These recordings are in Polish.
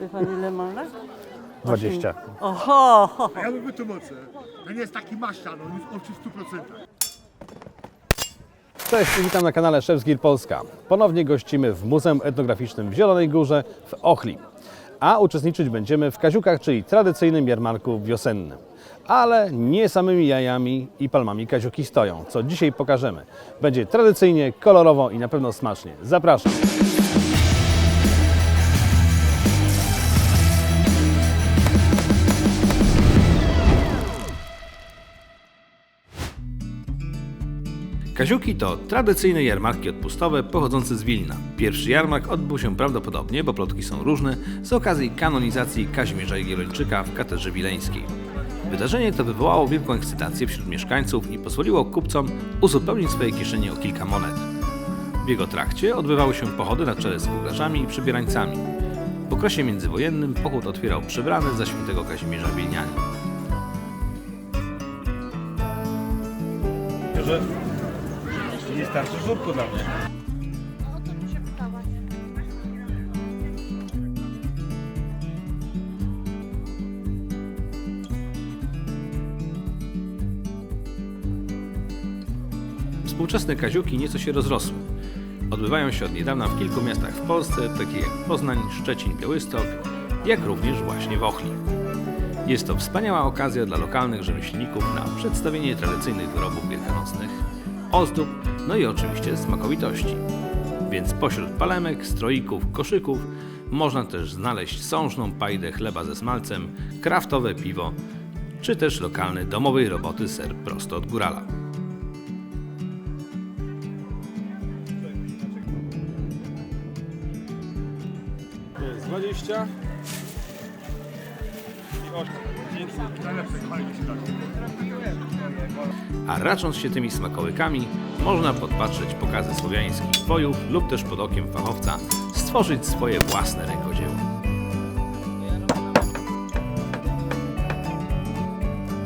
Wie pan ile mam lat? 20. Oho! A ja mu wytłumaczę. To nie jest taki maszczan, on jest oczy w 100%. Cześć, witam na kanale Szewsgir Polska. Ponownie gościmy w Muzeum Etnograficznym w Zielonej Górze w Ochli. A uczestniczyć będziemy w kaziukach, czyli tradycyjnym jarmarku wiosennym. Ale nie samymi jajami i palmami kaziuki stoją, co dzisiaj pokażemy. Będzie tradycyjnie, kolorowo i na pewno smacznie. Zapraszam. Kaziuki to tradycyjne jarmarki odpustowe pochodzące z Wilna. Pierwszy jarmark odbył się prawdopodobnie, bo plotki są różne, z okazji kanonizacji Kazimierza Jagiellończyka w katedrze wileńskiej. Wydarzenie to wywołało wielką ekscytację wśród mieszkańców i pozwoliło kupcom uzupełnić swoje kieszenie o kilka monet. W jego trakcie odbywały się pochody na czele z kuglarzami i przybierańcami. W okresie międzywojennym pochód otwierał przebrany za świętego Kazimierza Wilnianin. Nie starczy żurku dla mnie. Współczesne kaziuki nieco się rozrosły. Odbywają się od niedawna w kilku miastach w Polsce, takich jak Poznań, Szczecin, Białystok, jak również właśnie w Ochli. Jest to wspaniała okazja dla lokalnych rzemieślników na przedstawienie tradycyjnych wyrobów wielkanocnych, ozdób, no i oczywiście smakowitości. Więc pośród palemek, stroików, koszyków można też znaleźć sążną pajdę chleba ze smalcem, kraftowe piwo, czy też lokalny domowej roboty ser prosto od górala. To jest 20 i 8. A racząc się tymi smakołykami, można podpatrzeć pokazy słowiańskich zwojów lub też pod okiem fachowca stworzyć swoje własne rękodzieło.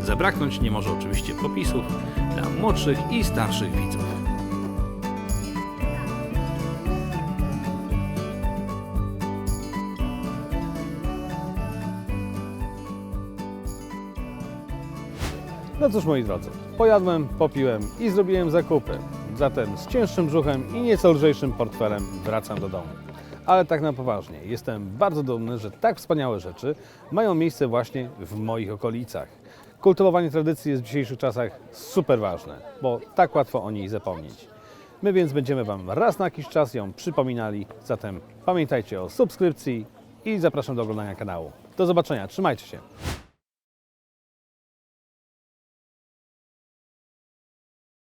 Zabraknąć nie może oczywiście popisów dla młodszych i starszych widzów. No cóż moi drodzy, pojadłem, popiłem i zrobiłem zakupy. Zatem z cięższym brzuchem i nieco lżejszym portfelem wracam do domu. Ale tak na poważnie, jestem bardzo dumny, że tak wspaniałe rzeczy mają miejsce właśnie w moich okolicach. Kultywowanie tradycji jest w dzisiejszych czasach super ważne, bo tak łatwo o niej zapomnieć. My więc będziemy Wam raz na jakiś czas ją przypominali, zatem pamiętajcie o subskrypcji i zapraszam do oglądania kanału. Do zobaczenia, trzymajcie się.